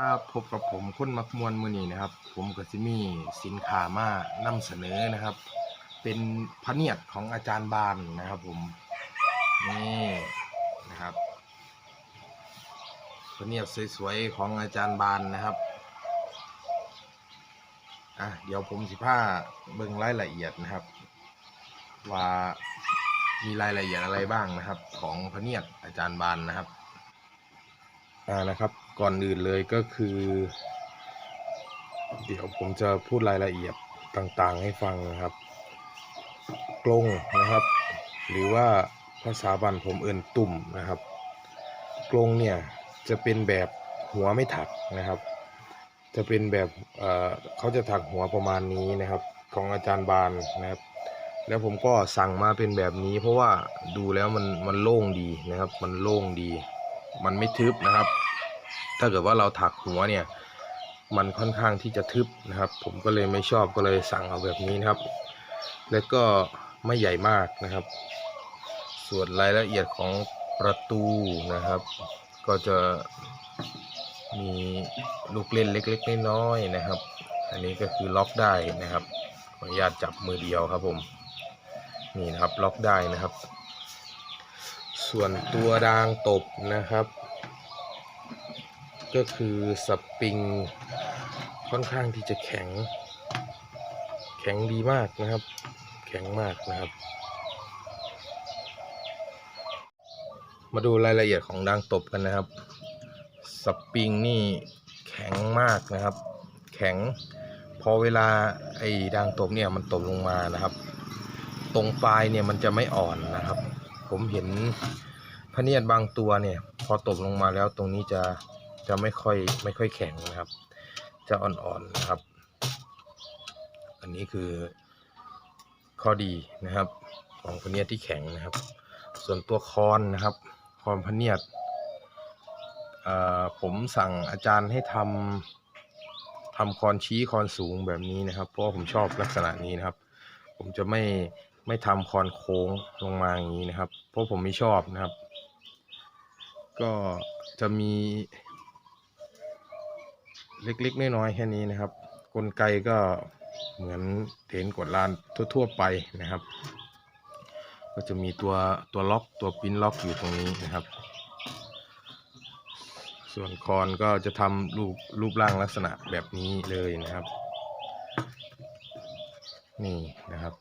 ถ้าพบกับผมคนมักมวนมือนี้นะครับ ผมก็สิมีสินค้ามานำเสนอนะครับ เป็นพระเนียดของอาจารย์บานนะครับผมนี่นะครับพระเนียดสวยๆของอาจารย์บานนะครับอะเดี๋ยวผมสิพาเบิ่งรายละเอียดนะครับ ว่ามีรายละเอียดอะไรบ้างนะครับ ของพระเนียดอาจารย์บานนะครับ อ่านะครับก่อนอื่นเลยก็คือ เดี๋ยวผมจะพูดรายละเอียดต่างๆให้ฟังนะครับ กลงนะครับ หรือว่าภาษาบันผมเอื่นตุ่มนะครับ กลงเนี่ยจะเป็นแบบหัวไม่ถักนะครับ จะเป็นแบบเออเขาจะถักหัวประมาณนี้นะครับ ของอาจารย์บานนะครับ แล้วผมก็สั่งมาเป็นแบบนี้ เพราะว่าดูแล้วมันมันโล่งดีนะครับ มันโล่งดี มันไม่ทึบนะครับ ถ้าเกิดว่าเราถักหัวเนี่ย มันค่อนข้างที่จะทึบนะครับ ผมก็เลยไม่ชอบก็เลยสั่งเอาแบบนี้นะครับ แล้วก็ไม่ใหญ่มากนะครับ ส่วนรายละเอียดของประตูนะครับ ก็จะมีลูกเล่นเล็กๆน้อยๆนะครับ อันนี้ก็คือล็อกได้นะครับขออนุญาตจับมือเดียวครับผม นี่นะครับล็อกได้นะครับ ส่วนตัวดางตบนะครับ ก็คือสปริงค่อนข้างที่จะแข็ง แข็งดีมากนะครับ แข็งมากนะครับ มาดูรายละเอียดของดางตบกันนะครับ สปริงนี่แข็งมากนะครับ แข็งพอเวลาไอ้ดางตบเนี่ยมันตกลงมานะครับ ตรงปลายเนี่ยมันจะไม่อ่อนนะครับ ผมเห็นะเนียดบางตัวเนี่ย พอตกลงมาแล้วตรงนี้จะจะไม่ค่อยไม่ค่อยแข็งนะครับ จะอ่อนๆนะครับ อันนี้คือข้อดีนะครับ ของพะเนียดที่แข็งนะครับ ส่วนตัวคอนนะครับ คอนพะเนียดผมสั่งอาจารย์ให้ทำทำคอนชี้คอนสูงแบบนี้นะครับ เพราะผมชอบลักษณะนี้นะครับ ผมจะไม่ไม่ทำคอนโค้งลงมาอย่างนี้นะครับ เพราะผมไม่ชอบนะครับ ก็จะมีเล็กๆน้อยๆแค่นี้นะครับ กลไกก็เหมือนเทนกดลานทั่วๆไปนะครับ ก็จะมีตัวตัวล็อกตัวปิ้นล็อกอยู่ตรงนี้นะครับ ส่วนคอนก็จะทำรูปรูปร่างลักษณะแบบนี้เลยนะครับ นี่นะครับ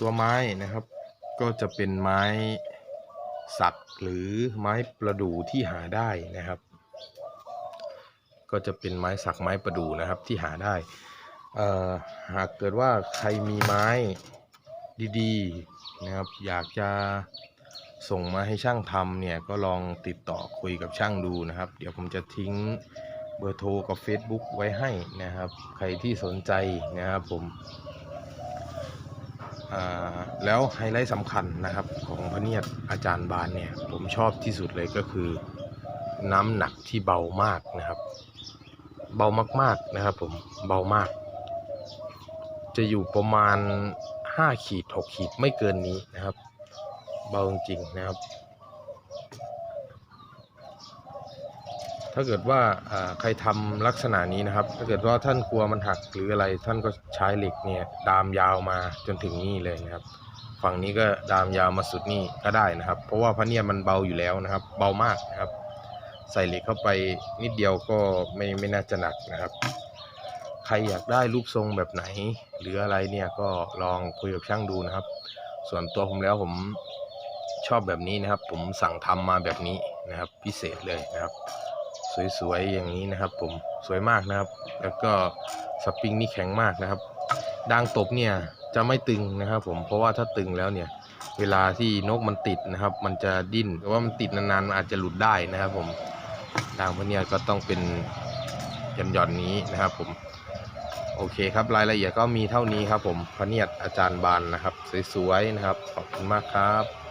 ตัวไม้นะครับ ก็จะเป็นไม้สักหรือไม้ประดู่ที่หาได้นะครับ ก็จะเป็นไม้สักไม้ประดู่นะครับที่หาได้เอ่อหากเกิดว่าใครมีไม้ดีๆนะครับอยากจะส่งมาให้ช่างทำเนี่ยก็ลองติดต่อคุยกับช่างดูนะครับ เดี๋ยวผมจะทิ้งเบอร์โทรกับ Facebook ไว้ให้นะครับ ใครที่สนใจนะครับผม แล้วไฮไลท์สำคัญนะครับของพระเนียดอาจารย์บานเนี่ยผมชอบที่สุดเลยก็คือ น้ำหนักที่เบามากนะครับ เบามากๆนะครับผมเบามาก จะอยู่ประมาณ 5 ขีด 6 ขีดไม่เกินนี้นะครับ เบาจริงๆนะครับ ถ้าเกิดว่าใครทำลักษณะนี้นะครับ ถ้าเกิดว่าท่านกลัวมันหักหรืออะไร ท่านก็ใช้เหล็กเนี่ยดามยาวมาจนถึงนี่เลยนะครับ ฝั่งนี้ก็ดามยาวมาสุดนี่ก็ได้นะครับ เพราะว่าพระเนี่ยมันเบาอยู่แล้วนะครับ เบามากนะครับ ใส่เหล็กเข้าไปนิดเดียวก็ไม่ไม่น่าจะหนักนะครับ ใครอยากได้รูปทรงแบบไหน หรืออะไรเนี่ยก็ลองคุยกับช่างดูนะครับ ส่วนตัวผมแล้วผมชอบแบบนี้นะครับ ผมสั่งทำมาแบบนี้นะครับ พิเศษเลยนะครับ สวยๆอย่างนี้นะครับ ผมสวยมากนะครับ แล้วก็สปริงนี่แข็งมากนะครับดางตบเนี่ยจะไม่ตึงนะครับ ผมเพราะว่าถ้าตึงแล้วเนี่ยเวลาที่นกมันติดนะครับ มันจะดิ้นหรือว่ามันติดนานๆมันอาจจะหลุดได้นะครับ ผมดางพวกเนี้ยก็ต้องเป็นหย่อนๆนี้นะครับ ผมโอเคครับรายละเอียดก็มีเท่านี้ครับ ผมพระเนียดอาจารย์บานนะครับ สวยๆนะครับขอบคุณมากครับ